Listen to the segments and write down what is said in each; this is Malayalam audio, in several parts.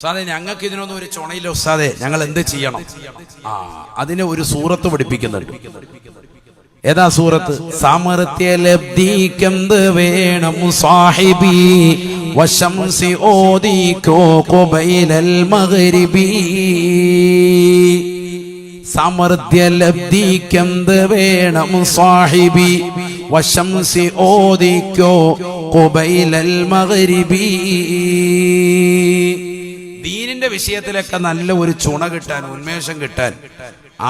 ഉസ്താദെ ഞങ്ങൾക്ക് ഇതിനൊന്നും ഒരു ചുണയില്ല ഉസ്താദെ. ഞങ്ങൾ എന്ത് ചെയ്യണം? ആ അതിനെ ഒരു സൂറത്ത് പഠിപ്പിക്കുന്നുണ്ട്. ഏതാ സൂറത്ത്? സാമർത്ഥ്യ ലബ്ധിക്കെന്ത് വേണം സാഹിബി? വശംസി ഓദിക്കോ കൊബൈലൽ മഗ്രിബി? സമൃദ്ധ്യ ലബ്ധിക്കെന്ത് വേണം സാഹിബി? വശംസി ഓദിക്കോ കൊബൈലൽ മഗ്രിബി? ദീനിന്റെ വിഷയത്തിലൊക്കെ നല്ല ഒരു ചുണ കിട്ടാൻ ഉന്മേഷം കിട്ടാൻ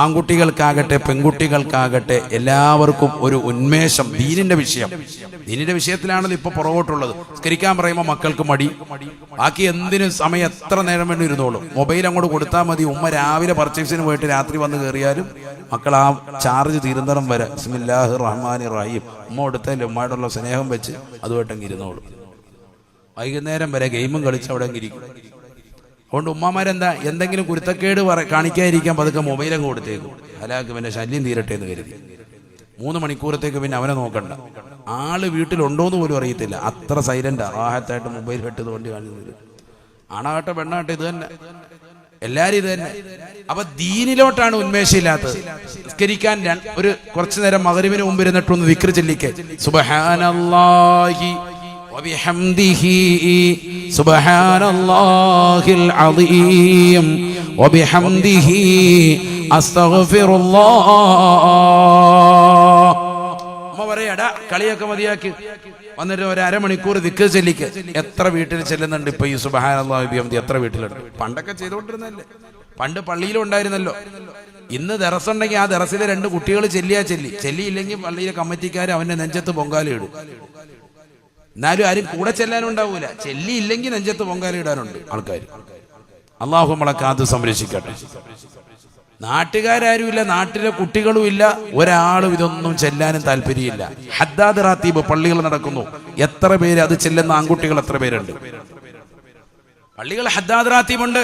ആൺകുട്ടികൾക്കാകട്ടെ പെൺകുട്ടികൾക്കാകട്ടെ എല്ലാവർക്കും ഒരു ഉന്മേഷം ദീനിന്റെ വിഷയം. ദീനിന്റെ വിഷയത്തിലാണല്ലോ ഇപ്പൊ പുറകോട്ടുള്ളത്. സ്കരിക്കാൻ പറയുമ്പോൾ മക്കൾക്ക് മടി. ബാക്കി എന്തിനും സമയം എത്ര നേരം വേണ്ടി ഇരുന്നോളൂ. മൊബൈൽ അങ്ങോട്ട് കൊടുത്താൽ മതി. ഉമ്മ രാവിലെ പർച്ചേസിന് പോയിട്ട് രാത്രി വന്ന് കയറിയാലും മക്കൾ ആ ചാർജ് തീരുന്നതരം വരെ. ബിസ്മില്ലാഹി റഹ്മാൻ റഹീം ഉമ്മ കൊടുത്തതിൽ ഉമ്മയോടുള്ള സ്നേഹം വെച്ച് അതുമായിട്ടങ്ങ് ഇരുന്നോളൂ. വൈകുന്നേരം വരെ ഗെയിമും കളിച്ച് അവിടെ ഇരിക്കും. അതുകൊണ്ട് ഉമ്മമാരെന്താ? എന്തെങ്കിലും കുരുത്തക്കേട് കാണിക്കാതിരിക്കാൻ പതുക്കെ മൊബൈൽ അങ്ങ് കൊടുത്തേക്കും. ഹലാക്ക് പിന്നെ ശല്യം തീരട്ടെ എന്ന് കരുതി. മൂന്ന് മണിക്കൂറത്തേക്ക് പിന്നെ അവനെ നോക്കണ്ട. ആൾ വീട്ടിലുണ്ടോന്ന് പോലും അറിയത്തില്ല. അത്ര സൈലന്റ് ആഹത്തായിട്ട് മൊബൈൽ കെട്ടത് വണ്ടി കാണിക്കുന്നത് ആണാകട്ടെ പെണ്ണാകട്ടെ ഇത് തന്നെ. എല്ലാരും ഇത് തന്നെ. അപ്പൊ ദീനിലോട്ടാണ് ഉന്മേഷമില്ലാത്തത്. നിസ്കരിക്കാൻ ഒരു കുറച്ചു നേരം മകരുവിന് മുമ്പ് ഇരുന്നിട്ടൊന്ന് വിക്രി ചെല്ലിക്കെ. സുബഹാനല്ലാഹി. وبحمده سبحان الله العظيم وبحمده أستغفر الله അമ്മ പറയാടാ കളിയൊക്കെ മതിയാക്കി വന്നിട്ട് ഒരു അരമണിക്കൂർ ദിക്ക് ചെല്ലിക്ക് എത്ര വീട്ടിൽ ചെല്ലുന്നുണ്ട് ഇപ്പൊ ഈ സുബഹാനന്ദി എത്ര വീട്ടിലുണ്ട് പണ്ടൊക്കെ ചെയ്തുകൊണ്ടിരുന്നല്ലേ പണ്ട് പള്ളിയിലും ഉണ്ടായിരുന്നല്ലോ ഇന്ന് ദറസുണ്ടെങ്കിൽ ആ ദറസിലെ രണ്ട് കുട്ടികൾ ചെല്ലിയാ ചെല്ലി ചെല്ലിയില്ലെങ്കിൽ പള്ളിയിലെ കമ്മിറ്റിക്കാർ അവന്റെ നെഞ്ചത്ത് പൊങ്കാലയിടും എന്നാലും ആരും കൂടെ ചെല്ലാനുണ്ടാവൂല ചെല്ലിയില്ലെങ്കിൽ നെഞ്ചത്ത് പൊങ്കാല ഇടാനുണ്ട് ആൾക്കാർ അള്ളാഹു നമ്മളെ കാത്ത് സംരക്ഷിക്കട്ടെ. നാട്ടുകാരും ഇല്ല നാട്ടിലെ കുട്ടികളും ഇല്ല ഒരാളും ഇതൊന്നും ചെല്ലാനും താല്പര്യമില്ല. ഹദ്ദാദ് റാത്തീബ് പള്ളികൾ നടക്കുന്നു. എത്ര പേര് അത് ചെല്ലുന്ന ആൺകുട്ടികൾ എത്ര പേരുണ്ട്? പള്ളികൾ ഹദ്ദാദ് റാത്തീബുണ്ട്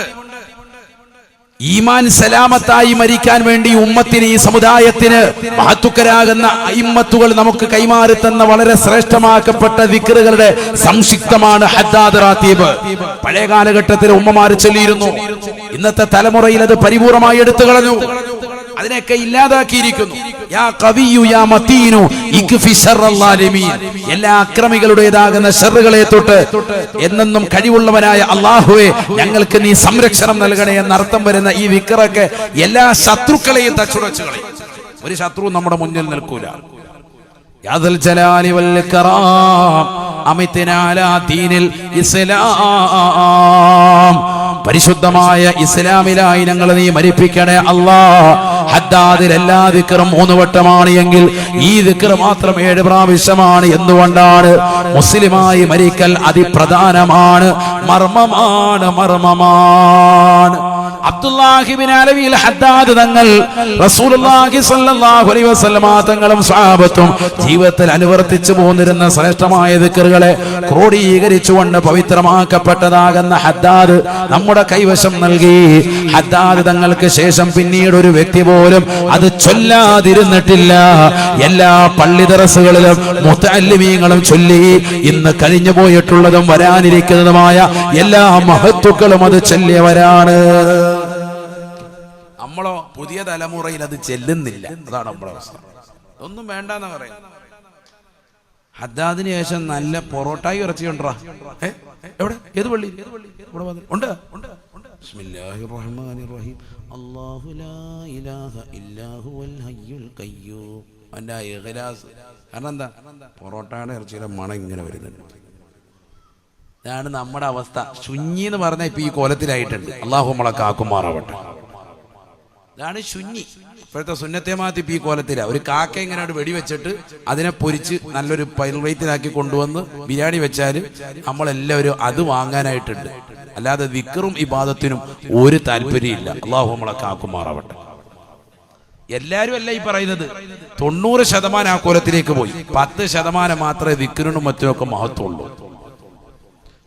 ഈമാൻ സലാമത്തായി മരിക്കാൻ വേണ്ടി ഉമ്മത്തിന് ഈ സമുദായത്തിന് മഹത്തുക്കരാകുന്ന അയിമ്മത്തുകൾ നമുക്ക് കൈമാറി തന്ന വളരെ ശ്രേഷ്ഠമാക്കപ്പെട്ട വിക്രുകളുടെ സംക്ഷിപ്തമാണ് ഹദ്ദാദ് പഴയ കാലഘട്ടത്തിൽ ഉമ്മമാർ ചൊല്ലിയിരുന്നു ഇന്നത്തെ തലമുറയിൽ അത് പരിപൂർണമായി എടുത്തു കളഞ്ഞു അതിനെയൊക്കെ ഇല്ലാതാക്കിയിരിക്കുന്നു. യാ യാ. എല്ലാ അക്രമികളുടേതാകുന്ന ഷെറുകളെ തൊട്ട് എന്നെന്നും കഴിവുള്ളവനായ അള്ളാഹുവെ ഞങ്ങൾക്ക് നീ സംരക്ഷണം നൽകണേ എന്ന അർത്ഥം വരുന്ന ഈ വിക്രൊക്കെ എല്ലാ ശത്രുക്കളെയും തച്ചുടച്ചു കളയും. ഒരു ശത്രു നമ്മുടെ മുന്നിൽ നിൽക്കൂല. യാദൽ വൽ ഇസ്ലാം. പരിശുദ്ധമായ ഇസ്ലാമിലായി ഞങ്ങൾ നീ മരിപ്പിക്കണേ അല്ലാ ഹദ്ദാദിൽ എല്ലാ ദിക്കറും മൂന്ന് വട്ടമാണ് എങ്കിൽ ഈ ദിക്കർ മാത്രം ഏഴ് പ്രാവശ്യമാണ്. എന്തുകൊണ്ടാണ്? മുസ്ലിമായി മരിക്കൽ അതിപ്രധാനമാണ്. മർമ്മമാണ് മർമ്മമാണ്. അബ്ദുല്ലാഹിബിൻ ഹദ്ദാദ് തങ്ങൾ റസൂലുള്ളാഹി സ്വല്ലല്ലാഹു അലൈഹി വസല്ലമ തങ്ങളും സ്വഹാബത്തും ജീവിതത്തിൽ അനുവർത്തിച്ചു പോന്നിരുന്ന ശ്രേഷ്ഠമായ ദിക്കറുകളെ ക്രോഡീകരിച്ചുകൊണ്ട് പവിത്രമാക്കപ്പെട്ടതാകുന്ന ഹദ്ദാദ് നമ്മുടെ കൈവശം നൽകി. ഹദ്ദാദ് തങ്ങൾക്ക് ശേഷം പിന്നീട് ഒരു വ്യക്തി പോലും അത് ചൊല്ലാതിരുന്നിട്ടില്ല. എല്ലാ പള്ളി ദറസുകളിലും മുത്തല്ലിമീങ്ങളും ചൊല്ലി ഇന്ന് കഴിഞ്ഞു പോയിട്ടുള്ളതും വരാനിരിക്കുന്നതുമായ എല്ലാ മഹത്തുക്കളും അത് ചൊല്ലിയവരാണ്. നമ്മളോ പുതിയ തലമുറയിൽ അത് ചെല്ലുന്നില്ല. അതാണ് നമ്മുടെ അവസ്ഥ. ഒന്നും വേണ്ടെന്ന് പറയാം ഹദ്ദാദിന് ശേഷം നല്ല പൊറോട്ടായി ഇറച്ചി ഉണ്ടോ എവിടെ? ഏത് പള്ളി? ഇവിടെ ഉണ്ട് ഉണ്ട്? റഹ്മാനിർ റഹീം. അല്ലാഹു ലാ ഇലാഹ ഇല്ലാ ഹുവൽ ഹയ്യുൽ ഖയ്യൂ. ആ ഇഖ്ലാസ്. കാരണം എന്താ? പൊറോട്ടയുടെ ഇറച്ചിയുടെ മണം ഇങ്ങനെ വരുന്നുണ്ട്. ഇതാണ് നമ്മുടെ അവസ്ഥ. ശുഞ്ഞി എന്ന് പറഞ്ഞ ഇപ്പൊ ഈ കോലത്തിലായിട്ടുണ്ട്. അള്ളാഹു നമ്മളെ കാക്കുമാറാവട്ടെ. ഇതാണ് ശുന്നി. ഇപ്പോഴത്തെ സുന്നത്തേമാത്ത് പി കോലത്തില. ഒരു കാക്ക ഇങ്ങനെ വെടിവെച്ചിട്ട് അതിനെ പൊരിച്ച് നല്ലൊരു പൈൽവൈത്തിലാക്കി കൊണ്ടുവന്ന് ബിരിയാണി വെച്ചാൽ നമ്മളെല്ലാവരും അത് വാങ്ങാനായിട്ടുണ്ട്. അല്ലാതെ വിക്കറും ഇബാദത്തിനും ഒരു താല്പര്യമില്ല അള്ളാഹു നമ്മളെ കാക്കുമാറാവട്ടെ. എല്ലാരും അല്ല ഈ പറയുന്നത്. തൊണ്ണൂറ് ശതമാനം ആ കോലത്തിലേക്ക് പോയി. പത്ത് ശതമാനം മാത്രമേ വിക്കറിനും മറ്റുമൊക്കെ മഹത്വമുള്ളൂ.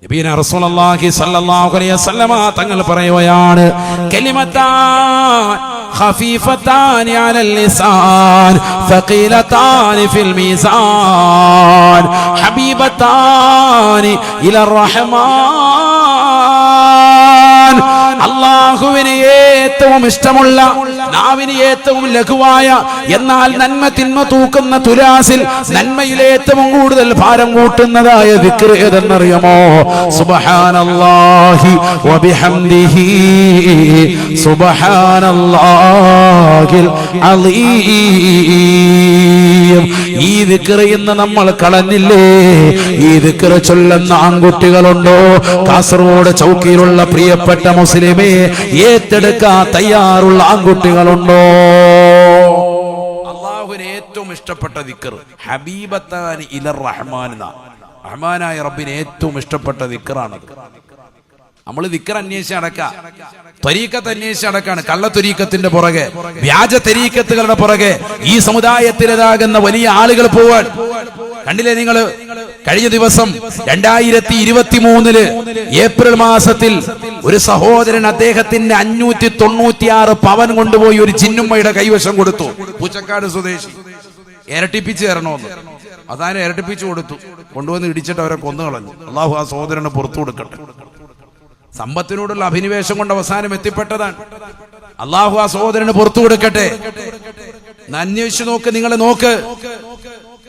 നബീന റസൂലുള്ളാഹി സ്വല്ലല്ലാഹു അലൈഹി വസല്ലമ തങ്ങൾ പറയുകയാണ് കലിമത്താൻ ഖഫീഫത്താൻ അലൽ ലിസാൻ ثقيلتان في الميزان حبيبتان إلى الرحمن ഇഷ്ടമുള്ള നാവിന് ഏറ്റവും ലഘുവായ എന്നാൽ നന്മ തിന്മ തൂക്കുന്ന തുലാസിൽ നന്മയിൽ ഏറ്റവും കൂടുതൽ ഭാരം കൂട്ടുന്നതായ ദിക്ർ ഏതെന്നറിയുമോ? സുബ്ഹാനല്ലാഹി വബിഹംദിഹി സുബ്ഹാനല്ലാഹിൽ അലീം. ഈ ദിക്ർ ഇന്ന് നമ്മൾ കളഞ്ഞില്ലേ? ഈ വിക്ര ചൊല്ലുന്ന ആൺകുട്ടികളുണ്ടോ? കാസർഗോഡ് ചൗക്കിയിലുള്ള പ്രിയപ്പെട്ട മുസ്ലിമേ ഏറ്റെടുക്കാൻ തയ്യാറുള്ള ആൺകുട്ടികളുണ്ടോ? അള്ളാഹുവിന് ഏറ്റവും ഇഷ്ടപ്പെട്ട ദിക്കർ ഹബീബത്താൻ ഇലർ റഹ്മാനായ റബ്ബിന് ഏറ്റവും ഇഷ്ടപ്പെട്ട ദിക്കറാണ് നമ്മൾ ദിക്കർ അന്വേഷിച്ച് അടക്ക ത്വരീക്കത്ത് അന്വേഷിച്ച് അടക്കാണ് കള്ള ത്വരീക്കത്തിന്റെ പുറകെ വ്യാജ തെരീക്കത്തുകളുടെ പുറകെ ഈ സമുദായത്തിലേതാകുന്ന വലിയ ആളുകൾ പോവാൻ. കണ്ടില്ലേ നിങ്ങൾ കഴിഞ്ഞ ദിവസം രണ്ടായിരത്തി ഇരുപത്തി മൂന്നിൽ ഏപ്രിൽ മാസത്തിൽ ഒരു സഹോദരൻ അദ്ദേഹത്തിന്റെ അഞ്ഞൂറ്റി തൊണ്ണൂറ്റിയാറ് പവൻ കൊണ്ടുപോയി ഒരു ചിന്നുമ്മയുടെ കൈവശം കൊടുത്തു. പൂച്ചക്കാട് സ്വദേശി. ഇരട്ടിപ്പിച്ച് തരണമെന്ന്. അതാരും ഇരട്ടിപ്പിച്ച് കൊടുത്തു. കൊണ്ടുവന്ന് ഇടിച്ചിട്ട് അവരെ കൊന്നു കളഞ്ഞു. അള്ളാഹു ആ സഹോദരനെ പുറത്തു കൊടുക്കട്ടെ. സമ്പത്തിനോടുള്ള അഭിനിവേശം കൊണ്ട് അവസാനം എത്തിപ്പെട്ടതാണ്. അള്ളാഹു ആ സഹോദരന് പുറത്തു കൊടുക്കട്ടെ. അന്വേഷിച്ചു നോക്ക് നിങ്ങളെ നോക്ക്.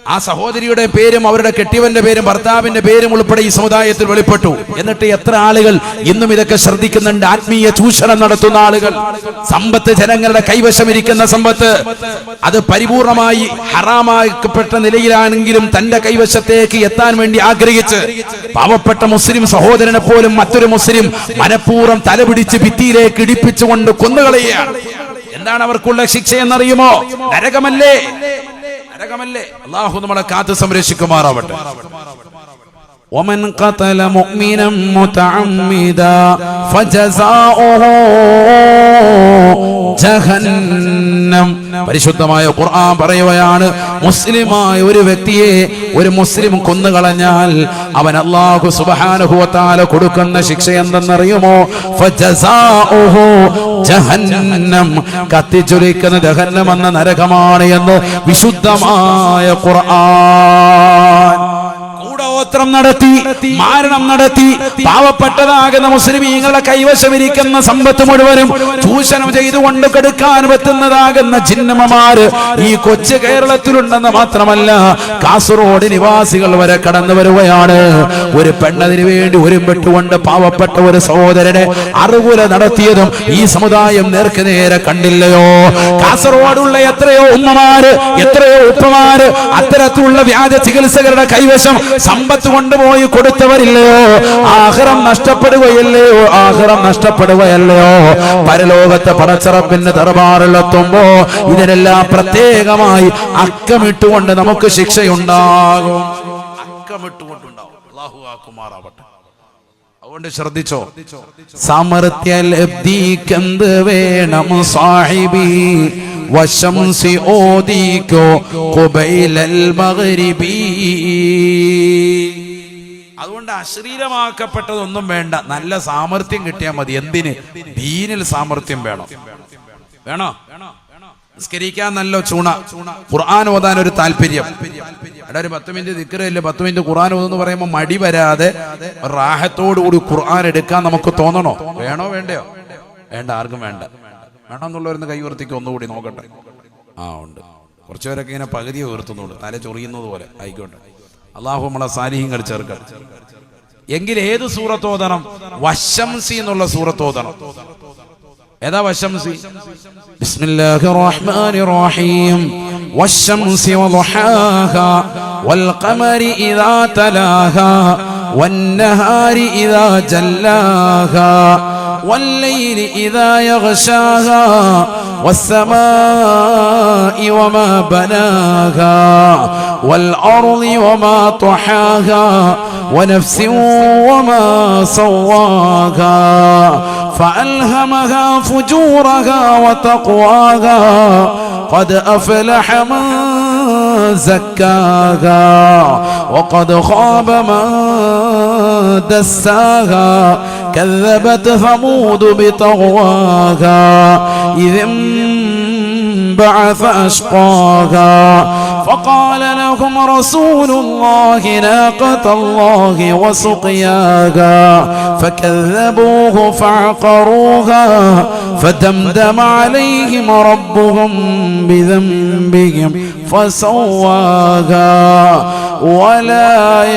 ആ സഹോദരിയുടെ പേരും അവരുടെ കെട്ടിയവന്റെ പേരും ഭർത്താവിന്റെ പേരും ഉൾപ്പെടെ ഈ സമുദായത്തിൽ വെളിപ്പെട്ടു. എന്നിട്ട് എത്ര ആളുകൾ ഇന്നും ഇതൊക്കെ ശ്രദ്ധിക്കുന്നുണ്ട്. ആത്മീയ ചൂഷണം നടത്തുന്ന ആളുകൾ. സമ്പത്ത് ജനങ്ങളുടെ കൈവശം ഇരിക്കുന്ന സമ്പത്ത്. അത് പരിപൂർണമായി ഹറാമാക്കപ്പെട്ട നിലയിലാണെങ്കിലും തന്റെ കൈവശത്തേക്ക് എത്താൻ വേണ്ടി ആഗ്രഹിച്ച് പാവപ്പെട്ട മുസ്ലിം സഹോദരനെ പോലും മറ്റൊരു മുസ്ലിം മനഃപൂർവം തലപിടിച്ച് ഭിത്തിയിലേക്ക് ഇടിപ്പിച്ചുകൊണ്ട് കൊന്നുകളയുകയാണ്. എന്താണ് അവർക്കുള്ള ശിക്ഷ എന്നറിയുമോ നരകമല്ലേ? നരകമല്ലേ അള്ളാഹു നമ്മളെ കാത്ത് സംരക്ഷിക്കുമാറാവട്ടെ ومن قتل مؤمنا متعمدا فجزاؤه جهنم പരിശുദ്ധമായ ഖുർആൻ പറയുകയാണ് മുസ്ലിമായ ഒരു വ്യക്തിയെ ഒരു മുസ്ലിം കൊന്നുകളഞ്ഞാൽ അവൻ അള്ളാഹു സുബാനുഭവത്താല കൊടുക്കുന്ന ശിക്ഷ എന്തെന്നറിയുമോ? ജഹന്നം കത്തിച്ചൊലിക്കുന്ന ജഹന്നം എന്ന നരകമാണ് എന്ന് വിശുദ്ധമായ ഖുർആൻ. കൂടോത്രം നടത്തി മാരണം നടത്തി പാവപ്പെട്ടതാകുന്ന മുസ്ലിമീങ്ങളുടെ കൈവശമിരിക്കുന്ന സമ്പത്ത് മുഴുവനും ചൂഷണം ചെയ്തുകൊണ്ട് കെടുക്കാൻ പറ്റുന്നതാകുന്ന ജിന്നമ്മമാര് ഈ കൊച്ചു കേരളത്തിലുണ്ടെന്ന് മാത്രമല്ല കാസർഗോഡ് നിവാസികൾ വരെ കടന്നു വരുകയാണ്. ഒരു പെണ്ണതിന് വേണ്ടി ഒരുമ്പെട്ടുകൊണ്ട് പാവപ്പെട്ട ഒരു സഹോദരനെ അറിവുല നടത്തിയതും ഈ സമുദായം നേർക്ക് നേരെ കണ്ടില്ലയോ? കാസർഗോഡുള്ള എത്രയോ ഉമ്മമാര് എത്രയോ ഉപ്പമാര് അത്തരത്തിലുള്ള വ്യാജ ചികിത്സകരുടെ കൈവശം സമ്പത്ത് കൊണ്ടുപോയി കൊടുത്തവരില്ലയോ? ആഹ്റം നഷ്ടപ്പെടുകയല്ലയോ? ആഹ്റം നഷ്ടപ്പെടുകയല്ലയോ? പരലോകത്തെ പടച്ചറപ്പിന്റെ ദർബാറിലെത്തുമ്പോ ഇതിനെല്ലാം പ്രത്യേകമായി അക്കമിട്ടുകൊണ്ട് നമുക്ക് ശിക്ഷയുണ്ടാകും. അക്കമിട്ടുകൊണ്ടുണ്ടാവും. അള്ളാഹു ആക്കുമാറാവട്ടെ. അതുകൊണ്ട് ശ്രദ്ധിച്ചോ? സാമർത്ഥ്യ ലബ്ധിക്കെന്ത് വേണം സാഹിബി? വശംസി ഓദിക്കോ? കുബൈലൽ മഗ്രിബി? അതുകൊണ്ട് അശ്ലീലമാക്കപ്പെട്ടതൊന്നും വേണ്ട. നല്ല സാമർത്ഥ്യം കിട്ടിയാൽ മതി. എന്തിന്? ദീനിൽ സാമർത്ഥ്യം വേണം. വേണോ? നിസ്കരിക്കാൻ നല്ല ചൂണ. ഖുർആൻ ഓതാൻ ഒരു താല്പര്യം. എടാ ഒരു പത്ത് മിനിറ്റ് ദിക്കറില്ല പത്ത് മിനിറ്റ് ഖുർആൻ ഓതെന്ന് പറയുമ്പോൾ മടി വരാതെ റാഹത്തോടു കൂടി ഖുർആൻ എടുക്കാൻ നമുക്ക് തോന്നണോ? വേണോ വേണ്ടയോ? വേണ്ട ആർക്കും വേണ്ട. വേണം എന്നുള്ളവരുന്ന് കൈ ഉയർത്തിക്ക് ഒന്നുകൂടി നോക്കട്ടെ. ആ ഉണ്ട്. കുറച്ചുപേരൊക്കെ ഇങ്ങനെ പകുതി ഉയർത്തുന്നുള്ളൂ തല ചൊറിയുന്നത് പോലെ. ആയിക്കോട്ടെ. അള്ളാഹു നമ്മളെ സാലിഹ്യങ്ങൾ ചേർക്കണം എങ്കിൽ ഏത് സൂറത്തോതണം വശംസി എന്നുള്ള സൂറത്തോതണം ഏതാ വശംസി بسم الله الرحمن الرحيم والشمس وضحاها والقمر إذا تلاها والنهار إذا جلاها والليل إذا يغشاها والسماء وما بناها والأرض وما طحاها ونفس وما سواها فألهمها فجورها وتقواها قد أفلح من زكاها وقد خاب من دساها كذبت ثمود بطغواها إذ انبعث أشقاها. فقال لهم رسول الله ناقة الله وسقياها فكذبوه فعقروها فدمدم عليهم ربهم بذنبهم فسواها. ولا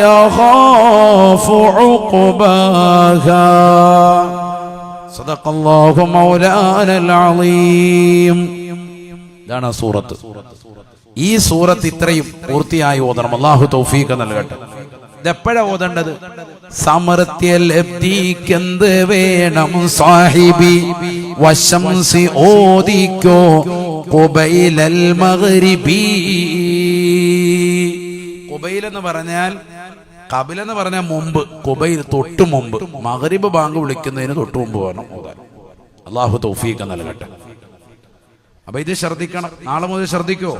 يخاف عقباها صدق الله مولانا العظيم ഇതാണ് ആ സൂറത്ത് ഈ സൂറത്ത് ഇത്രയും പൂർത്തിയായി ഓതണം അള്ളാഹു തൗഫീഖ് നൽകട്ടെ ഇതെപ്പോഴാ ഓതേണ്ടത് സമൃത്യ ലബ്ധിക്കെന്ത് വേണം സാഹിബി വശംസി ഓദിക്കോ കുബൈലൽ മഗ്രിബി കുബൈൽ എന്ന് പറഞ്ഞാൽ കബിൽ എന്ന് പറഞ്ഞാൽ മുമ്പ് കുബൈൽ തൊട്ടു മുമ്പ്. മഗ്രിബ് ബാങ്ക് വിളിക്കുന്നതിന് തൊട്ടു മുമ്പ് വേണം അള്ളാഹു തൗഫീഖ് നൽകട്ടെ. അപ്പൊ ഇത് ശ്രദ്ധിക്കണം. നാളെ മുതൽ ശ്രദ്ധിക്കോ?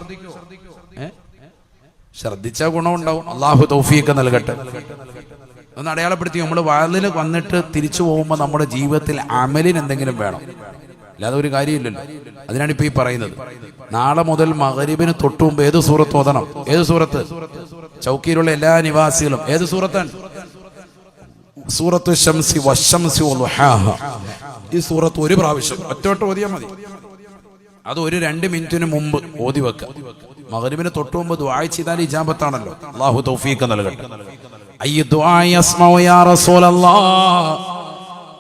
ശ്രദ്ധിച്ച ഗുണമുണ്ടാവും. അള്ളാഹു തൗഫീഖ് നൽകട്ടെ. ഒന്ന് അടയാളപ്പെടുത്തി. നമ്മൾ വാതിൽ വന്നിട്ട് തിരിച്ചു പോകുമ്പോൾ നമ്മുടെ ജീവിതത്തിൽ അമലിന് എന്തെങ്കിലും വേണം. അല്ലാതെ ഒരു കാര്യമില്ലല്ലോ. അതിനാണ് ഇപ്പൊ ഈ പറയുന്നത്. നാളെ മുതൽ മകരീബിന് തൊട്ടു മുമ്പ് ഏത് സൂറത്ത് ഓതണം? ഏത് സൂറത്ത്? ചൗക്കിയിലുള്ള എല്ലാ നിവാസികളും ഏത് സൂറത്താണ്? സൂറത്ത് ഷംസി വശംസി. ഈ സൂറത്ത് ഒരു പ്രാവശ്യം ഒറ്റവട്ടം ഓതിയാൽ മതി. അത് ഒരു രണ്ട് മിനിറ്റിന് മുമ്പ് ഓതി വെക്കുക മകരുവിന് തൊട്ടു മുമ്പ് ദ്വായ ചെയ്താൽ ഇജാബത്താണല്ലോ. അള്ളാഹു തൗഫീഖ് നൽകട്ടെ.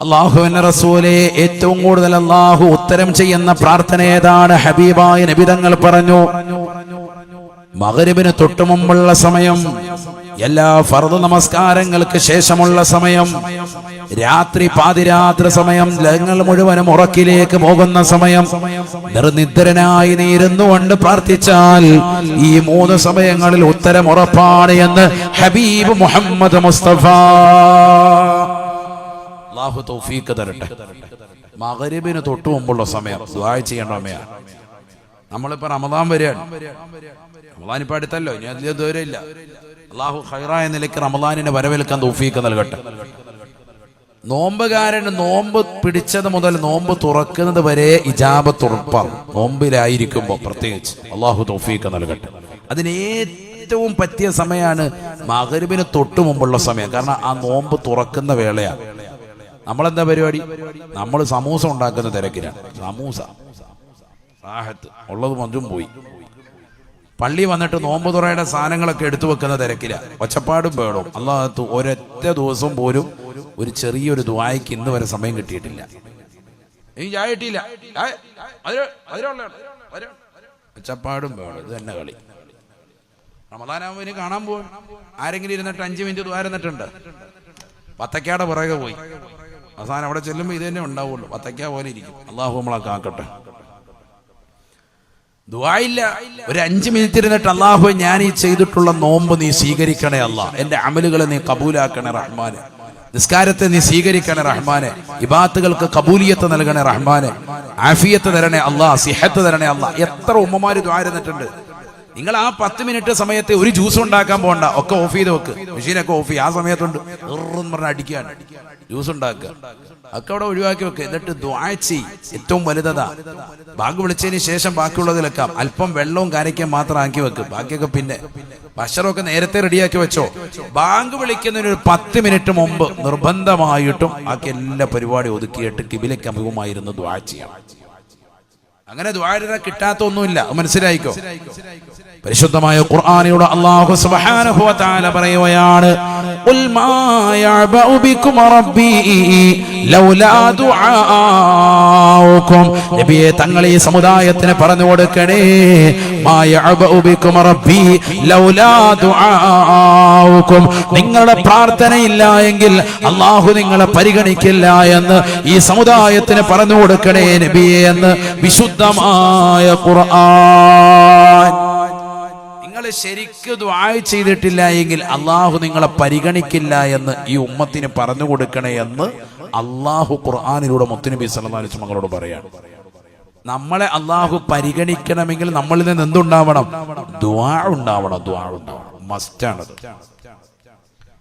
അള്ളാഹുവിന്റെ റസൂലെ ഏറ്റവും കൂടുതൽ അള്ളാഹു ഉത്തരം ചെയ്യുന്ന പ്രാർത്ഥന ഏതാണ്? ഹബീബായ നബിതങ്ങൾ പറഞ്ഞു. മകരിബിന് തൊട്ടു മുമ്പുള്ള സമയം എല്ലാ ഫർദ് നമസ്കാരങ്ങൾക്ക് ശേഷമുള്ള സമയം രാത്രി പാതിരാത്രി സമയം ലങ്ങൾ മുഴുവനും ഉറക്കിലേക്ക് പോകുന്ന സമയം നിർനിദ്രനായി നീ ഇരുന്നുകൊണ്ട് പ്രാർത്ഥിച്ചാൽ ഈ മൂന്ന് സമയങ്ങളിൽ ഉത്തരം ഉറപ്പാണ് എന്ന് ഹബീബ് മുഹമ്മദ് മുസ്തഫ. അള്ളാഹു തൗഫീഖ് തരട്ടെ. മകരിബിന് തൊട്ടു മുമ്പുള്ള സമയം ദുആ ചെയ്യേണ്ട സമയം നമ്മളിപ്പോ റമദാൻ വരികയാണ് റമദാൻ ഇപ്പൊ അടുത്തല്ലോ ഇനി ദൂരം ഇല്ല. അള്ളാഹു ഹൈറായ നിലയ്ക്ക് റമദാനിനെ വരവേൽക്കാൻ തൗഫീഖ് നൽകട്ടെ. നോമ്പുകാരന് നോമ്പ് പിടിച്ചത് മുതൽ നോമ്പ് തുറക്കുന്നത് വരെ ഇജാബത്തുറപ്പാണ് നോമ്പിലായിരിക്കുമ്പോൾ പ്രത്യേകിച്ച് അള്ളാഹു തൗഫീഖ് നൽകട്ടെ. അതിന് ഏറ്റവും പറ്റിയ സമയമാണ് മകരുവിന് തൊട്ടു മുമ്പുള്ള സമയം. കാരണം ആ നോമ്പ് തുറക്കുന്ന വേളയാണ്. നമ്മളെന്താ പരിപാടി? നമ്മൾ സമൂസ ഉണ്ടാക്കുന്ന തിരക്കിലാണ്. സമൂസ. റാഹത്ത് ഉള്ളത് മഞ്ചും പോയി. പള്ളി വന്നിട്ട് നോമ്പ് തുറയുടെ സാധനങ്ങളൊക്കെ എടുത്തു വെക്കുന്ന തിരക്കില. ഒച്ചപ്പാടും പേടും അള്ളാഹത്ത് ഒരൊറ്റ ദിവസം പോലും ഒരു ചെറിയൊരു ദ്വായക്ക് ഇന്ന് വരെ സമയം കിട്ടിയിട്ടില്ല. ഇനി. ഒച്ചപ്പാടും പേടും ഇത് തന്നെ കളി. റമദാനാകുമ്പോൾ കാണാൻ പോകും ആരെങ്കിലും ഇരുന്നിട്ട് അഞ്ച് മിനിറ്റ് ദ്വാരുന്നിട്ടുണ്ട് വത്തക്കയുടെ പുറകെ പോയി. അവസാനം അവിടെ ചെല്ലുമ്പോൾ ഇത് തന്നെ ഉണ്ടാവുള്ളൂ. വത്തക്ക പോലെ ഇരിക്കും. അള്ളാഹു നമ്മളെ കാക്കട്ടെ. ദുആയില്ല. ഒരു അഞ്ച് മിനിറ്റ് ഇരുന്നിട്ട് അള്ളാഹു ഞാൻ ഈ ചെയ്തിട്ടുള്ള നോമ്പ് നീ സ്വീകരിക്കണേ അല്ല. എന്റെ അമലുകളെ നീ കബൂലാക്കണേ റഹ്മാനെ. നിസ്കാരത്തെ നീ സ്വീകരിക്കണേ റഹ്മാനെ. ഇബാത്തുകൾക്ക് കബൂലിയത്ത് നൽകണേ റഹ്മാനെ. ആഫിയത്ത് തരണേ അള്ളാഹ് സിഹത്ത് തരണേ അല്ല. എത്ര ഉമ്മമാര് ദ്വാരുന്നിട്ടുണ്ട് നിങ്ങൾ ആ പത്ത് മിനിറ്റ് സമയത്ത് ഒരു ജ്യൂസ് ഉണ്ടാക്കാൻ പോകണ്ട ഒക്കെ ഓഫ് ചെയ്ത് വെക്ക്. മെഷീനൊക്കെ ഓഫ് ചെയ്യും. ആ സമയത്തുണ്ട്. ഇറന്ന് പറഞ്ഞ് അടിക്കാൻ ജ്യൂസ് ഉണ്ടാക്കുക. ഒക്കെ അവിടെ ഒഴിവാക്കി വെക്കുക എന്നിട്ട് ദ്വാഴ്ച ഏറ്റവും വലുതതാ. ബാങ്ക് വിളിച്ചതിന് ശേഷം ബാക്കിയുള്ളതിലൊക്കെ അല്പം വെള്ളവും കാരയ്ക്കും മാത്രം ആക്കി വെക്ക്. ബാക്കിയൊക്കെ പിന്നെ. ഭക്ഷണമൊക്കെ നേരത്തെ റെഡിയാക്കി വെച്ചോ. ബാങ്ക് വിളിക്കുന്നതിന് ഒരു പത്ത് മിനിറ്റ് മുമ്പ് നിർബന്ധമായിട്ടും ബാക്കി എല്ലാ പരിപാടി ഒതുക്കിയിട്ട് കിബിലേക്ക് അഭിമുഖമായിരുന്നു ദ്വാഴ്ചയാണ് അങ്ങനെ ദ്വാരത കിട്ടാത്ത ഒന്നുമില്ല മനസ്സിലായിക്കോ? പരിശുദ്ധമായ ഖുർആനിലൂടെ അള്ളാഹു സുബ്ഹാനഹു വ തആല പറയുകയാണ് ഖുൽ മാ യഅബഉ ബികും റബ്ബി ലൗലാ ദുആഉക്കും നബിയെ തങ്ങൾ ഈ സമുദായത്തിന് പറഞ്ഞു കൊടുക്കണേ മാ യഅബഉ ബികും റബ്ബി ലൗലാ ദുആഉക്കും നിങ്ങളുടെ പ്രാർത്ഥനയില്ല എങ്കിൽ അള്ളാഹു നിങ്ങളെ പരിഗണിക്കില്ല എന്ന് ഈ സമുദായത്തിന് പറഞ്ഞു കൊടുക്കണേ നബിയെ എന്ന് വിശുദ്ധമായ ഖുർആൻ. ശരിക്കും ദ്വായ ചെയ്തിട്ടില്ല എങ്കിൽ അള്ളാഹു നിങ്ങളെ പരിഗണിക്കില്ല എന്ന് ഈ ഉമ്മത്തിന് പറഞ്ഞു കൊടുക്കണേ എന്ന് അള്ളാഹു ഖുർആാനിലൂടെ മുത്തുനബി വസല്ലം മകളോട് പറയാണ് നമ്മളെ അള്ളാഹു പരിഗണിക്കണമെങ്കിൽ നമ്മളിൽ നിന്ന് എന്തുണ്ടാവണം? ദ്വാ ഉണ്ടാവണം ദ്വാ ഉണ്ടാവണം. മസ്റ്റാണ്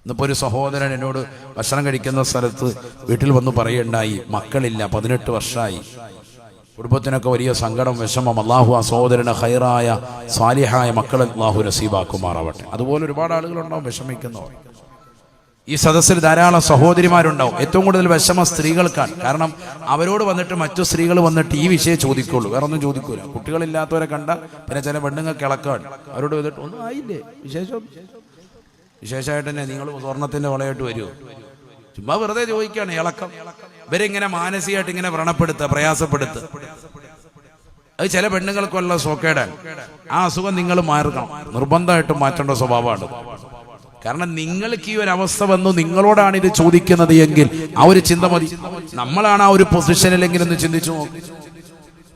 ഇന്നിപ്പോ ഒരു സഹോദരൻ എന്നോട് ഭക്ഷണം കഴിക്കുന്ന സ്ഥലത്ത് വീട്ടിൽ വന്ന് പറയുണ്ടായി മക്കളില്ല പതിനെട്ട് വർഷമായി കുടുംബത്തിനൊക്കെ വലിയ സങ്കടം വിഷമം. അള്ളാഹു ആ സഹോദരന് ഹൈറായ സാലിഹായ മക്കളെ അള്ളാഹു നസീബാക്കുമാറാവട്ടെ. അതുപോലെ ഒരുപാട് ആളുകളുണ്ടാവും വിഷമിക്കുന്നവർ. ഈ സദസ്സിൽ ധാരാളം സഹോദരിമാരുണ്ടാവും. ഏറ്റവും കൂടുതൽ വിഷമം സ്ത്രീകൾക്കാണ്. കാരണം അവരോട് വന്നിട്ട് മറ്റു സ്ത്രീകൾ വന്നിട്ട് ഈ വിഷയം ചോദിക്കുള്ളൂ. വേറെ ഒന്നും ചോദിക്കൂല. കുട്ടികളില്ലാത്തവരെ കണ്ട പിന്നെ ചില പെണ്ണുങ്ങൾക്ക് ഇളക്കാണ്. അവരോട് വന്നിട്ട് ഒന്നും ആയില്ലേ? വിശേഷം? വിശേഷമായിട്ട് തന്നെ നിങ്ങൾ സ്വർണത്തിന്റെ വളയായിട്ട് വരുമോ ചുമ്മാ വെറുതെ ചോദിക്കുകയാണ് ഇളക്കം. ഇവരിങ്ങനെ മാനസികമായിട്ട് ഇങ്ങനെ വ്രണപ്പെടുത്തുക പ്രയാസപ്പെടുത്തുക. അത് ചില പെണ്ണുങ്ങൾക്കുള്ള സോക്കേടാണ് ആ അസുഖം നിങ്ങൾ മാറണം. നിർബന്ധമായിട്ടും മാറ്റേണ്ട സ്വഭാവമാണ്. കാരണം നിങ്ങൾക്ക് ഈ ഒരു അവസ്ഥ വന്നു നിങ്ങളോടാണ് ഇത് ചോദിക്കുന്നത് എങ്കിൽ ആ ഒരു ചിന്ത മതി. നമ്മളാണ് ആ ഒരു പൊസിഷനിലെങ്കിലും ഒന്ന് ചിന്തിച്ചു നോക്കും.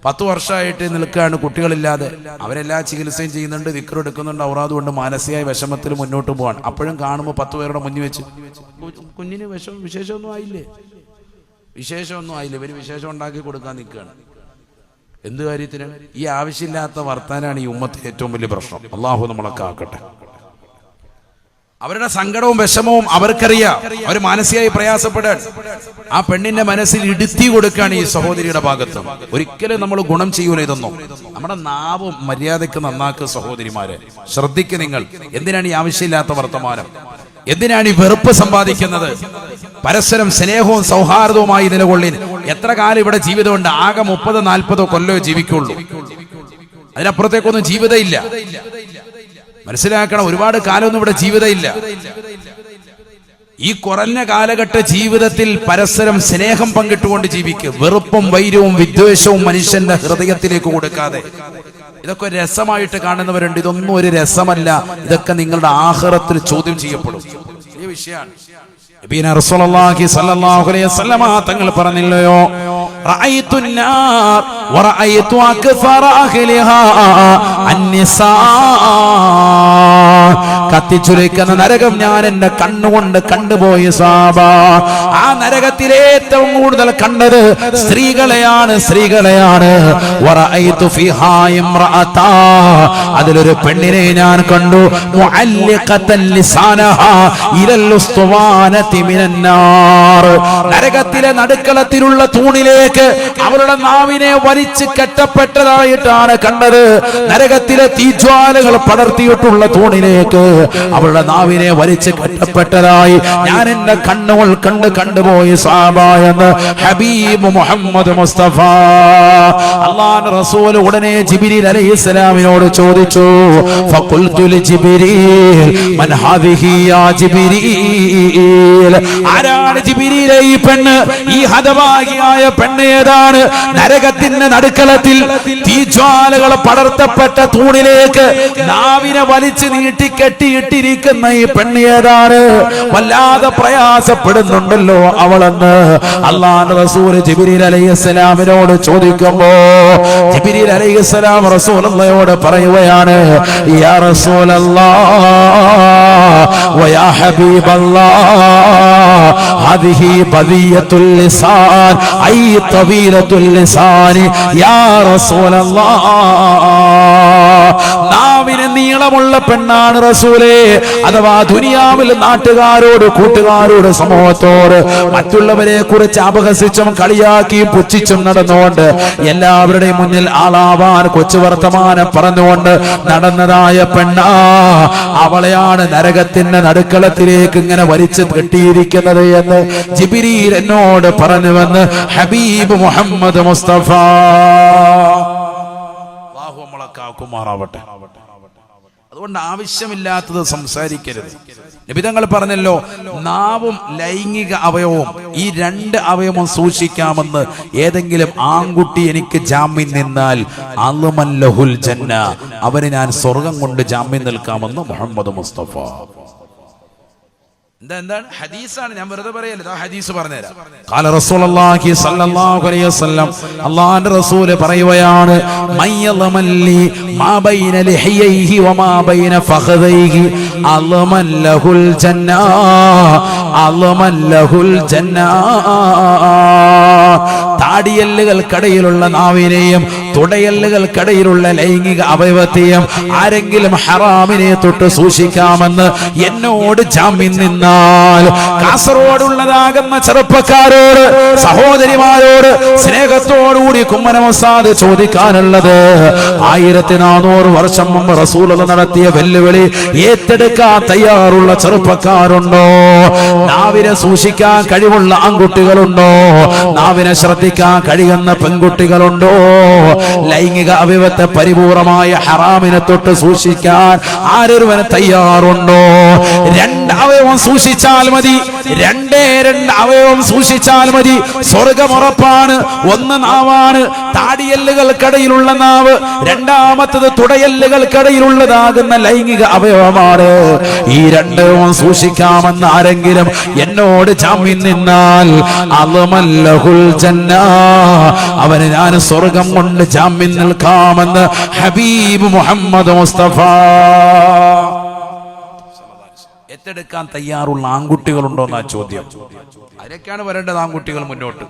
പത്ത് വർഷമായിട്ട് നിൽക്കുകയാണ് കുട്ടികളില്ലാതെ. അവരെല്ലാ ചികിത്സയും ചെയ്യുന്നുണ്ട് വിക്രം എടുക്കുന്നുണ്ട് ഔറാദ് കൊണ്ട് മാനസികമായ വിഷമത്തിൽ മുന്നോട്ട് പോവാണ്. അപ്പോഴും കാണുമ്പോൾ പത്ത് പേരുടെ മുന്നിൽ വെച്ച് "കു- കുഞ്ഞിന് വിഷം വിശേഷമൊന്നും ആയില്ലേ? വിശേഷമൊന്നും ആയില്ല. ഇവർ വിശേഷം ഉണ്ടാക്കി കൊടുക്കാൻ നിൽക്കുകയാണ്. എന്ത് കാര്യത്തിന്? ഈ ആവശ്യമില്ലാത്ത വർത്താനാണ് ഈ ഉമ്മത്ത് ഏറ്റവും വലിയ പ്രശ്നം. അള്ളാഹു നമ്മളൊക്കെ ആക്കട്ടെ അവരുടെ സങ്കടവും വിഷമവും അവർക്കറിയാം. അവർ മാനസികമായി പ്രയാസപ്പെടാൻ. ആ പെണ്ണിന്റെ മനസ്സിൽ ഇടുത്തി കൊടുക്കുകയാണ് ഈ സഹോദരിയുടെ ഭാഗത്ത്. ഒരിക്കലും നമ്മൾ ഗുണം ചെയ്യൂല ഇതൊന്നും. നമ്മുടെ നാവും മര്യാദയ്ക്ക് നന്നാക്കുക സഹോദരിമാരെ. ശ്രദ്ധിക്കുക നിങ്ങൾ. എന്തിനാണ് ഈ ആവശ്യമില്ലാത്ത വർത്തമാനം? എന്തിനാണ് ഈ വെറുപ്പ് സമ്പാദിക്കുന്നത്? പരസ്പരം സ്നേഹവും സൗഹാർദ്ദവുമായി നിലകൊള്ളിൻ. എത്ര കാലം ഇവിടെ ജീവിതമുണ്ട്? ആകെ മുപ്പത് നാൽപ്പതോ കൊല്ലോ ജീവിക്കുള്ളൂ. അതിനപ്പുറത്തേക്കൊന്നും ജീവിതമില്ല മനസ്സിലാക്കണം ഒരുപാട് കാലമൊന്നും ഇവിടെ ജീവിതമില്ല ഈ കുറഞ്ഞ കാലഘട്ട ജീവിതത്തിൽ പരസ്പരം സ്നേഹം പങ്കിട്ടുകൊണ്ട് ജീവിക്കുക വെറുപ്പും വൈരവും വിദ്വേഷവും മനുഷ്യന്റെ ഹൃദയത്തിലേക്ക് കൊടുക്കാതെ. ഇതൊക്കെ രസമായിട്ട് കാണുന്നവരുണ്ട്. ഇതൊന്നും ഒരു രസമല്ല. ഇതൊക്കെ നിങ്ങളുടെ ആഹാരത്തിൽ ചോദ്യം ചെയ്യപ്പെടും. ഈ വിഷയമാണ്. തങ്ങൾ പറഞ്ഞില്ലയോ? റഅയ്തു النار ورأيت أكثر أهلها النساء കത്തിച്ചുരയ്ക്കുന്ന നരകം ഞാൻ എന്റെ കണ്ണുകൊണ്ട് കണ്ടുപോയി സാബ ആ നരകത്തിലെ ഏറ്റവും കൂടുതൽ കണ്ടത് സ്ത്രീകളെയാണ് സ്ത്രീകളെയാണ് വറഅയ്തു ഫിഹാ ഇംറഅതാ. അതിലൊരു പെണ്ണിനെ ഞാൻ കണ്ടു മുഅല്ലിഖത്തൻ ലിസാനഹാ ഇലൽ ഉസ്തുവാനതി മിനൻ നാർ. നരകത്തിലെ നടുക്കളത്തിലുള്ള തൂണിലേക്ക് അവരുടെ നാവിനെ വലിച്ച് കെട്ടപ്പെട്ടതായിട്ടാണ് കണ്ടത്. നരകത്തിലെ തീജ്വാലകൾ പടർത്തിയിട്ടുള്ള തൂണിലേക്ക് അവരുടെ നാവിനെ വലിച്ച് കെട്ടപ്പെട്ടതായി. ഞാൻ എന്റെ കണ്ണുകൾ കണ്ട് കണ്ടുപോയി സാബ എന്ന് ഹബീബ് മുഹമ്മദ് മുസ്തഫ. അള്ളാൻ റസൂൽ ഉടനെ ജിബിരിൽ അലൈഹി സ്വലാമിനോട് ചോദിച്ചു ആരാണ് ജിബിരിയിലെ ഈ പെണ്ണ് ഈ ഹതഭാഗിയായ പെണ്ണ് ഏതാണ് നരകത്തിന്റെ നടുക്കളത്തിൽ തീജ്വാലകൾ പടർത്തപ്പെട്ട തൂണിലേക്ക് നാവിനെ വലിച്ചു നീട്ടി കെട്ടിയിട്ടിരിക്കുന്ന ഈ പെണ്ണ് ഏതാണ് വല്ലാതെ പ്രയാസപ്പെടുന്നുണ്ടല്ലോ അവളെന്ന് അള്ളാഹ് റസൂൽ ജിബിരിൽ അലൈഹിസ്സലാമിനോട് ചോദിക്കുമ്പോ ജിബിരിൽ അലൈഹിസ്സലാം റസൂലയോട് പറയുകയാണ് യാ റസൂലല്ലാഹ് വയാ ഹബീബല്ലാഹ് هذه بذية اللسان أي طويلة اللسان يا رسول الله. നാവിന് നീളമുള്ള പെണ്ണാണ് റസൂലേ. അഥവാ ദുനിയാവിൽ നാട്ടുകാരോട് കൂട്ടുകാരോട് സമൂഹത്തോട് മറ്റുള്ളവരെ കുറിച്ച് അപഹസിച്ചും കളിയാക്കിയും പുച്ഛിച്ചും നടന്നുകൊണ്ട് എല്ലാവരുടെയും മുന്നിൽ ആളാവാൻ കൊച്ചു വർത്തമാനം പറഞ്ഞുകൊണ്ട് നടന്നതായ പെണ്ണാ അവളെയാണ് നരകത്തിന്റെ നടുക്കളത്തിലേക്ക് ഇങ്ങനെ വലിച്ചു കെട്ടിയിരിക്കുന്നത് എന്ന് ജിബിരിയിൽ എന്നോട് പറഞ്ഞുവെന്ന് ഹബീബ് മുഹമ്മദ് മുസ്തഫ. കാക്കുമാറാവട്ടെ അതുകൊണ്ട് ആവശ്യമില്ലാത്തത് സംസാരിക്കരുത്. നിബിതങ്ങൾ പറഞ്ഞല്ലോ നാവും ലൈംഗിക അവയവും ഈ രണ്ട് അവയവം സൂക്ഷിക്കാമെന്ന് ഏതെങ്കിലും ആൺകുട്ടി എനിക്ക് ജാമ്യം നിന്നാൽ അലുമല്ലഹുൽ ജന്ന അവന് ഞാൻ സ്വർഗം കൊണ്ട് ജാമ്യം നിൽക്കാമെന്ന് മുഹമ്മദ് മുസ്തഫ. എന്താണ്? ഹദീസാണ്. ഞാൻ വെറുതെ പറയല്ലേ? ആ ഹദീസ് പറഞ്ഞുതരാം. കാല റസൂലുള്ളാഹി സ്വല്ലല്ലാഹു അലൈഹി വസല്ലം അല്ലാഹുവിന്റെ റസൂൽ പറയുകയാണ് മയ്യളമല്ലി മാ ബൈന ലിഹയൈഹി വമാ ബൈന ഫഖദൈഹി അളമൻ ലഹുൽ ജന്ന അളമൻ ലഹുൽ ജന്ന. താടിയല്ലുകൾക്കിടയിലുള്ള നാവിനെയും തുടയല്ലുകൾക്കിടയിലുള്ള ലൈംഗിക അവയവത്തെയും ആരെങ്കിലും ഹറാമിനെ തൊട്ട് സൂക്ഷിക്കാമെന്ന് എന്നോട് ജാമ്യം നിന്നാൽ കാസർഗോഡുള്ളതാകുന്ന ചെറുപ്പക്കാരോട് സഹോദരിമാരോട് സ്നേഹത്തോടുകൂടി കുമ്മനമസാദ് ചോദിക്കാനുള്ളത്. ആയിരത്തി നാനൂറ് വർഷം മുമ്പ് റസൂല നടത്തിയ വെല്ലുവിളി ഏറ്റെടുക്കാൻ തയ്യാറുള്ള ചെറുപ്പക്കാരുണ്ടോ? നാവിനെ സൂക്ഷിക്കാൻ കഴിവുള്ള ആൺകുട്ടികളുണ്ടോ? നാവിനെ ശ്രദ്ധിക്കാൻ കഴിയുന്ന പെൺകുട്ടികളുണ്ടോ? ലൈംഗിക അവയവത്തെ പരിപൂർണമായ ഹറാമിനെ തൊട്ട് സൂക്ഷിക്കാൻ ആരൊരുവന് തയ്യാറുണ്ടോ? രണ്ട് അവയവം സൂക്ഷിച്ചാൽ മതി. രണ്ടേ രണ്ട് അവയവം സൂക്ഷിച്ചാൽ മതി. സ്വർഗമുറപ്പാണ് ഒന്ന് നാവാണ്. താടിയല്ലുകൾക്കിടയിലുള്ള നാവ്. രണ്ടാമത്തത് തുടയല്ലുകൾക്കിടയിലുള്ളതാകുന്ന ലൈംഗിക അവയവമാണ്. ഈ രണ്ടവും സൂക്ഷിക്കാമെന്ന് ആരെങ്കിലും എന്നോട് ജാമ്യം നിന്നാൽ അവന് ഞാൻ സ്വർഗം കൊണ്ട് ജാമ്യം നിൽക്കാമെന്ന് ഹബീബ് മുഹമ്മദ് മുസ്തഫ. ഏറ്റെടുക്കാൻ തയ്യാറുള്ള ആൺകുട്ടികളുണ്ടോ എന്നാ ചോദ്യം. അതിനൊക്കെയാണ് വരേണ്ടത് ആൺകുട്ടികൾ മുന്നോട്ട്?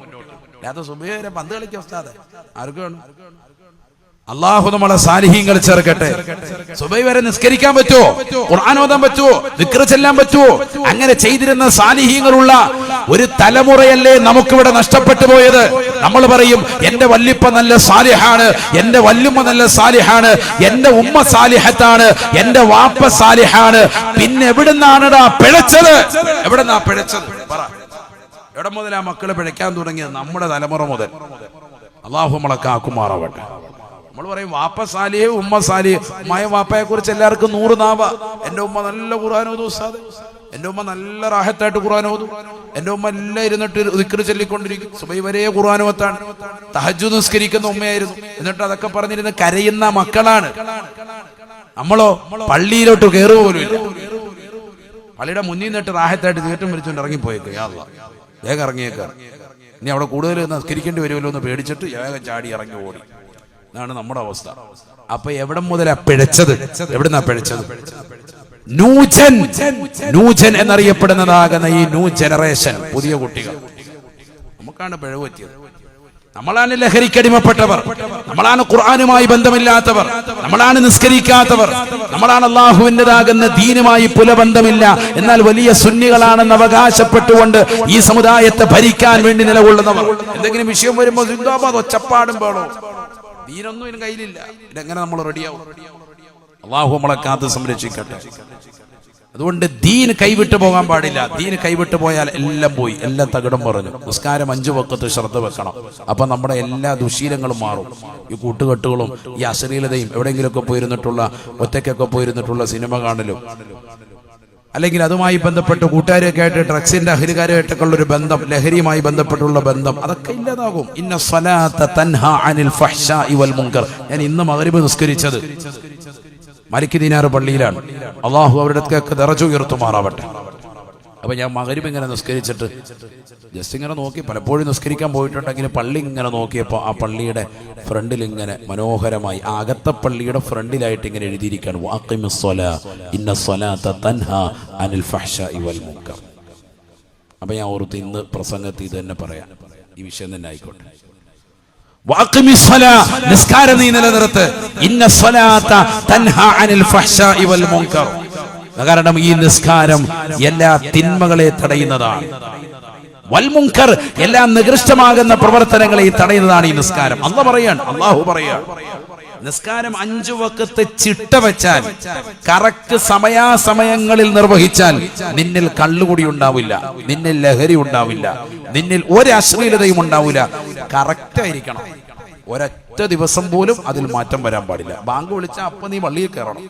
അല്ലാതെ സുബേരെ പന്ത് കളിക്കുക ഉസ്താദെ. ആർക്കാണ് അള്ളാഹു നമ്മളെ സാലിഹ്യങ്ങൾ ചേർക്കട്ടെ. സുബൈ വരെ നിസ്കരിക്കാൻ പറ്റുമോ ഖുർആൻ ഓതാൻ പറ്റുമോ വിക്ര ചെല്ലാൻ പറ്റുമോ അങ്ങനെ ചെയ്തിരുന്ന സാലിഹ്യങ്ങളുള്ള ഒരു തലമുറയല്ലേ നമുക്കിവിടെ നഷ്ടപ്പെട്ടു പോയത്? നമ്മൾ പറയും എന്റെ വല്ലിപ്പ നല്ല സാലിഹാണ് എന്റെ വല്ലുമ്മ നല്ല സാലിഹാണ് എന്റെ ഉമ്മ സാലിഹത്താണ് എന്റെ വാപ്പ സാലിഹാണ്. പിന്നെ എവിടുന്നാണടാ പിഴച്ചത്? എവിടെന്നാ പിഴച്ചത്? പറ. എവിടെ മുതലാ മക്കൾ പിഴയ്ക്കാൻ തുടങ്ങിയത്? നമ്മുടെ തലമുറ മുതൽ. അള്ളാഹു നമ്മളെ കാക്കുമാറാവട്ടെ. നമ്മൾ പറയും വാപ്പ സാലിഹ് ഉമ്മ സാലിഹ് ഉമ്മായ വാപ്പയെ കുറിച്ച് എല്ലാവർക്കും നൂറ് നാവ. എന്റെ ഉമ്മ നല്ല ഖുർആൻ ഓതും എന്റെ ഉമ്മ നല്ല റാഹത്തായിട്ട് ഖുർആൻ ഓതും. എന്റെ ഉമ്മ എല്ലാം ഇരുന്നിട്ട് ദിക്റ് ചൊല്ലിക്കൊണ്ടിരിക്കും. സുബൈ വരെ ഖുർആൻ ഓത്താണ്. തഹജു നിസ്കരിക്കുന്ന ഉമ്മയായിരുന്നു. എന്നിട്ട് അതൊക്കെ പറഞ്ഞിരുന്ന് കരയുന്ന മക്കളാണ്. നമ്മളോ പള്ളിയിലോട്ട് കയറു പോലും പള്ളിയുടെ മുന്നിൽ നിന്നിട്ട് റാഹത്തായിട്ട് തീറ്റം വിളിച്ചുകൊണ്ട് ഇറങ്ങിപ്പോയേക്ക്. യാ അല്ലാ. വേഗം ഇറങ്ങിയേക്കാം. ഇനി അവിടെ കൂടുതൽ നിസ്കരിക്കേണ്ടി വരുമല്ലോ എന്ന് പേടിച്ചിട്ട് വേഗം ചാടി ഇറങ്ങി ഓടി. ഇതാണ് നമ്മുടെ അവസ്ഥ. അപ്പൊ എവിടെ മുതലാ പിഴച്ചത്? എവിടുന്നാ പിഴച്ചത്? നൂജൻ നൂജൻ എന്നറിയപ്പെടുന്നതാകുന്ന ഈ ന്യൂ ജനറേഷൻ പുതിയ കുട്ടികൾ. നമുക്കാണ് പിഴവ് പറ്റിയത് നമ്മളാണ് ലഹരിക്കടിമപ്പെട്ടവർ നമ്മളാണ് ഖുർആാനുമായി ബന്ധമില്ലാത്തവർ. നമ്മളാണ് നിസ്കരിക്കാത്തവർ. നമ്മളാണ് അള്ളാഹുവിന്റെതാകുന്ന ദീനുമായി പുലബന്ധമില്ല. എന്നാൽ വലിയ സുന്നികളാണെന്ന് അവകാശപ്പെട്ടുകൊണ്ട് ഈ സമുദായത്തെ ഭരിക്കാൻ വേണ്ടി നിലകൊള്ളുന്നവർ. എന്തെങ്കിലും വിഷയം വരുമ്പോൾ സിന്ദാബാദ് ഒച്ചപ്പാടും വേണോ ദീനൊന്നും ഇതിന് കയ്യിലില്ല. ഇതെങ്ങനെ നമ്മൾ റെഡിയാവും അള്ളാഹു നമ്മളെ കാത്ത് സംരക്ഷിക്കട്ടെ. അതുകൊണ്ട് ദീൻ കൈവിട്ട് പോകാൻ പാടില്ല. ദീൻ കൈവിട്ട് പോയാൽ എല്ലാം പോയി. എല്ലാം തകിടം പറഞ്ഞു നിസ്കാരം അഞ്ചു പക്കത്ത് ശ്രദ്ധ വെക്കണം. അപ്പൊ നമ്മുടെ എല്ലാ ദുശീലങ്ങളും മാറും. ഈ കൂട്ടുകെട്ടുകളും ഈ അശ്ലീലതയും എവിടെയെങ്കിലുമൊക്കെ പോയിരുന്നിട്ടുള്ള ഒറ്റയ്ക്കൊക്കെ പോയിരുന്നിട്ടുള്ള സിനിമ കാണലും. അല്ലെങ്കിൽ അതുമായി ബന്ധപ്പെട്ട് കൂട്ടുകാരൊക്കെ ആയിട്ട് ഡ്രഗ്സിന്റെ അഹരികാരുമായിട്ടൊക്കെ ഉള്ള ഒരു ബന്ധം ലഹരിയുമായി ബന്ധപ്പെട്ടുള്ള ബന്ധം അതൊക്കെ ഇല്ലാതാകും. ഇന്ന സ്വലാത്ത തൻഹ അനിൽ ഫഹ്ഷ വൽ മുങ്കർ ഞാൻ ഇന്ന് മഗ്രിബ് നിസ്കരിച്ചത്. മലിക്ക് ദീനാർ പള്ളിയിലാണ്. അള്ളാഹു അവരുടെ നിറച്ചു ഉയർത്തുമാറാവട്ടെ. അപ്പൊ ഞാൻ മകരും ഇങ്ങനെ നിസ്കരിച്ചിട്ട് ജസ്റ്റ് ഇങ്ങനെ നോക്കി പലപ്പോഴും നിസ്കരിക്കാൻ പോയിട്ടുണ്ടെങ്കിൽ പള്ളി ഇങ്ങനെ നോക്കിയപ്പോൾ ആ പള്ളിയുടെ ഫ്രണ്ടിൽ ഇങ്ങനെ മനോഹരമായി അകത്ത പള്ളിയുടെ ഫ്രണ്ടിലായിട്ട് ഇങ്ങനെ എഴുതിയിരിക്കുകയാണ്. അപ്പൊ ഞാൻ ഓർത്ത് ഇന്ന് പ്രസംഗത്തിൽ ഇത് തന്നെ പറയാം. ഈ വിഷയം തന്നെ ആയിക്കോട്ടെ. നിസ്കാരം നീ നിലനിർത്ത്. ഇന്ന അനിൽ ഫഹ്ശാഇ വൽ മുങ്കർ കാരണം ഈ നിസ്കാരം എല്ലാ തിന്മകളെ തടയുന്നതാണ്. വൽമുങ്കർ എല്ലാ നികൃഷ്ടമാകുന്ന പ്രവർത്തനങ്ങളെ തടയുന്നതാണ് ഈ നിസ്കാരം. അല്ല പറയാണ് അള്ളാഹു പറയാണ്. നിസ്കാരം അഞ്ചു വക്കത്ത് ചിട്ട വെച്ചാൽ കറക്റ്റ് സമയാസമയങ്ങളിൽ നിർവഹിച്ചാൽ നിന്നിൽ കള്ളുകൂടി ഉണ്ടാവില്ല നിന്നിൽ ലഹരി ഉണ്ടാവില്ല നിന്നിൽ ഒരു അശ്ലീലതയും ഉണ്ടാവില്ല. കറക്റ്റ് ആയിരിക്കണം. ഒരൊറ്റ ദിവസം പോലും അതിൽ മാറ്റം വരാൻ പാടില്ല. ബാങ്ക് വിളിച്ചാൽ അപ്പൊ നീ വള്ളിയിൽ കയറണം